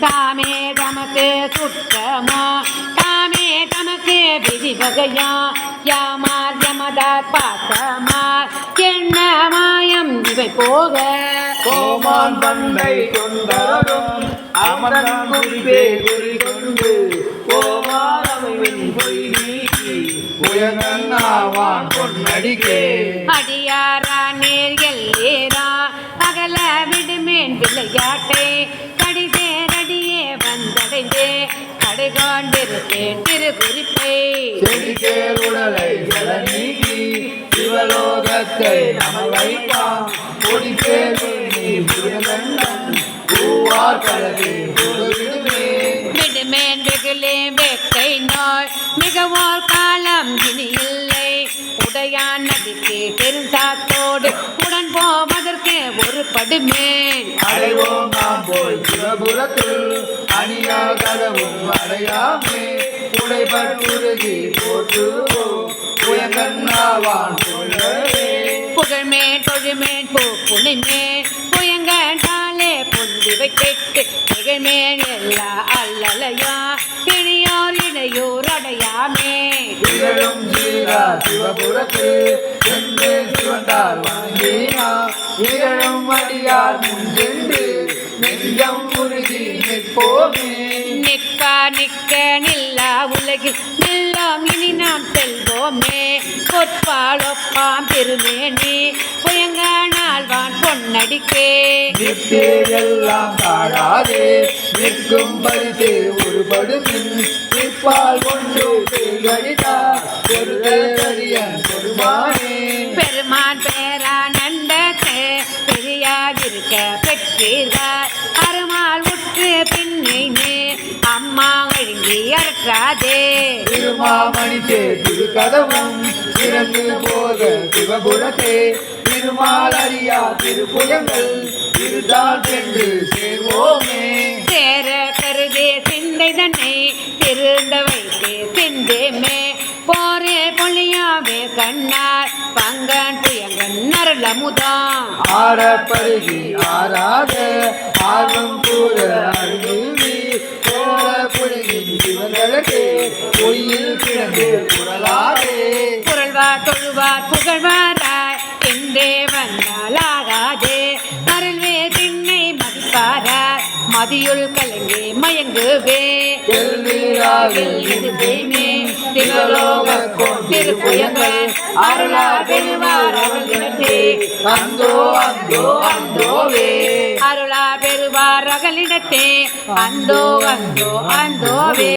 தாமே தமக்கு சுற்றமோ தாமே தமக்கு விதி வகையா யாமார் யமதார் பாசமார் என்ன மாயம் இவை போக? கோமான் பண்டை கொண்டரும் அமரன் குறிப்பே குறி கொண்டு பொய் நீக்கி உயர்நாவான் பொன்னடிக்கே. அடியாரா நேர் எல்லேரா? விடுமேன் விளையாட்டை கடிதேரடியே வந்தடைந்தே கடை கொண்டிருப்பேன் திருக்குறிப்பை செடிக்கேர் உடலை நீக்கி சிவலோகத்தை நம வைப்பான். கொடிக்கேர் நீ புயலண்ணன் பூவார் கலவி விடுமே விடுமேன் வெகுளே வேட்டை மிகவோர் காலம் இனி இல்லை. உடையான் நதிக்கு பெருந்தாத்தோடு உடன் போவதற்கு ஒரு படுமேன் அடைவோம் நாம் போய் சிவபுரத்தில் அணியா கதவும் அடையாமே உடைபட்டுருகி போற்றுவோம் உயங்கண்ணாவான் சொல்லவே புகழ்மேன் தொழுமேன் பூ புனிமேன் புயங்கண்டாலே பொந்தி வைக்கெட்டு நிகழ்மேன் எல்லா அல்லலையா. பிணியோர் இடையூர் அடையாமே. திகழும் சீரா சிவபுரத்தில் சென்று சிவந்தார் வணங்கினா திகழும் அடியார் முன் நிற்போமே நிற்கா நிற்க நில்லா உலகில் நில்லோம் இனி நாம் செல்வோமே. பொற்பால் ஒப்பாம் பெருமேனி புயங்கானால்வான் பொன்னடிக்கே. நிற்பே எல்லாம் தாழாதே நிற்கும் பரிசே ஒருபடுமின் நிற்பால் கொண்டு கழிதா பெருதறியன் பெருமானே. பெருமான் பேரா நண்டத்தை பெரியாதிருக்க பெற்றீர்கள். ஒழுங்கி அறக்காதே திருமாமணி திரு கதவும் திறந்து போக சிவபுரத்தே. திருமால் அறியா திருப்புயங்கள் திருதால் சென்று சேர்வோமே. சேர கருதே சிந்தை தன்னை திருந்த வைத்தே சிந்தேமே. போரே பொழியாவே கண்ணார் பங்கன் புயங்கன் நரளமுதாம் ஆற பருகி ஆறாத பொய்யில் கிடந்து குரலாதே புரள்வார் தொழுவார் புகழ்வாராய் என்றே வந்தாலாகாதே அருள்வே திண்ணை மதிப்பாரார் மதியுள் கலங்கி மயங்குவே. செல்வீராவில் இதுமே சிவலோக திருப்புயங்கள் அருளார் பெருவார் அவர்களிடத்தே அந்தோ அந்தோ அந்தோவே. அகலிடத்தே அந்தோ அந்தோ அந்தோவே.